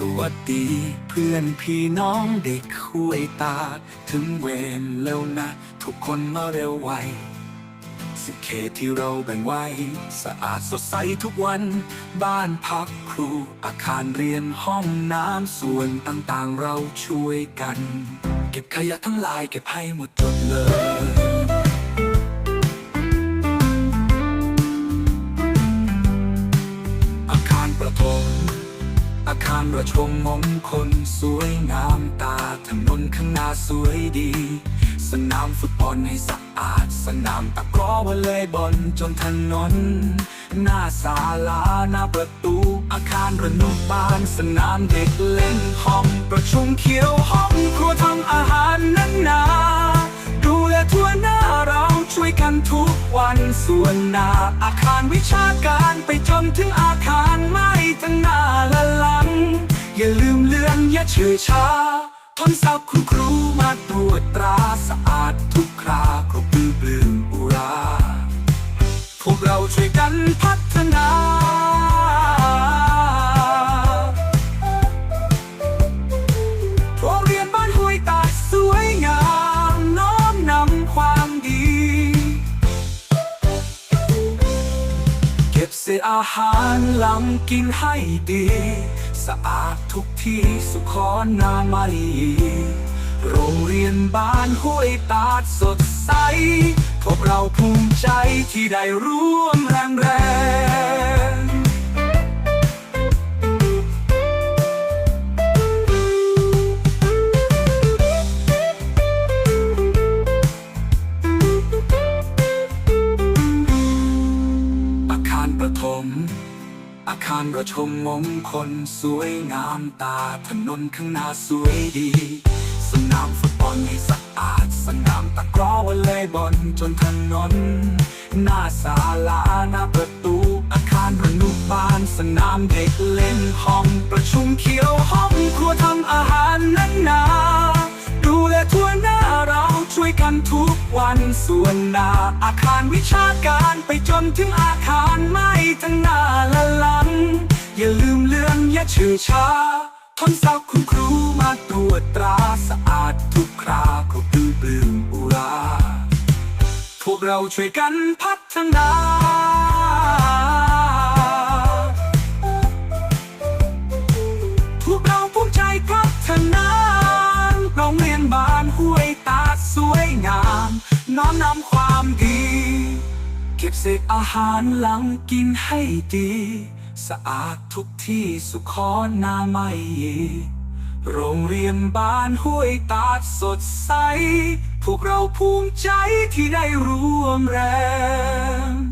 สวัสดีเพื่อนพี่น้องเด็กคุยตา ถึงเวรแล้วนะ ทุกคนมาเร็วไวสิเขตที่เราแบ่งไว้ สะอาดสดใสทุกวัน บ้านพักครู อาคารเรียนห้องน้ำส่วนต่างๆเราช่วยกัน เก็บขยะทั้งหลายเก็บให้หมดจดเลย อาคารประชมมงคล สวยงามตาถนนข้างหน้าสวยดี สนามฟุตบอลให้สะอาด สนามตะกร้อวอลเลย์บอลจนถนน หน้าศาลาหน้าประตู อาคารระนุบาล สนามเด็กเล่นห้อง ประชุมเขียวห้องครัวทำอาหารนั้นนาดูแลทั่วหน้าเราช่วยกันทุกวันส่วนหน้าอาคารวิชาการไปจนถึงอาคารม้ ทั้งหน้าและหลัง อย่าลืมเลือนอย่าเฉยช้าทนสับคุณครูมาตรวจตราสะอาดทุกคราครบปลื้มปลื้มอุรา พวกเราช่วยกันพัฒ ศษอาหารล้ำกินให้ดี สะอาดทุกที่สุขอนามัยโรงเรียนบ้านห้วยตาดสดใส พวกเราภูมิใจที่ได้ร่วมแรงแรง อาคารประชมมงคลสวยงามตาถนนข้างหน้าสวยดี สนามฟุตบอลให้สะอาด สนามตะกร้อวอลเลย์บอลจนถนน หน้าศาลาหน้าประตู อาคารรนุบาลสนามเด็กเล่นห้องประชุมเขียวห้อง วันส่วนหน้าอาคารวิชาการไปจนถึงอาคารไม่ทั้งหน้าและหลัง อย่าลืมเลื่อนอย่าเชื่อช้าทนสักคุณครูมาตรวจตราสะอาดทุกคราครบปลื้มปลื้มอุรา พวกเราช่วยกันพัฒนา น้อมนำความดี เก็บเศษอาหารหลังกินให้ดี สะอาดทุกที่สุขอนามัยโรงเรียนบ้านห้วยตาดสดใส พวกเราภูมิใจที่ได้ร่วมแรง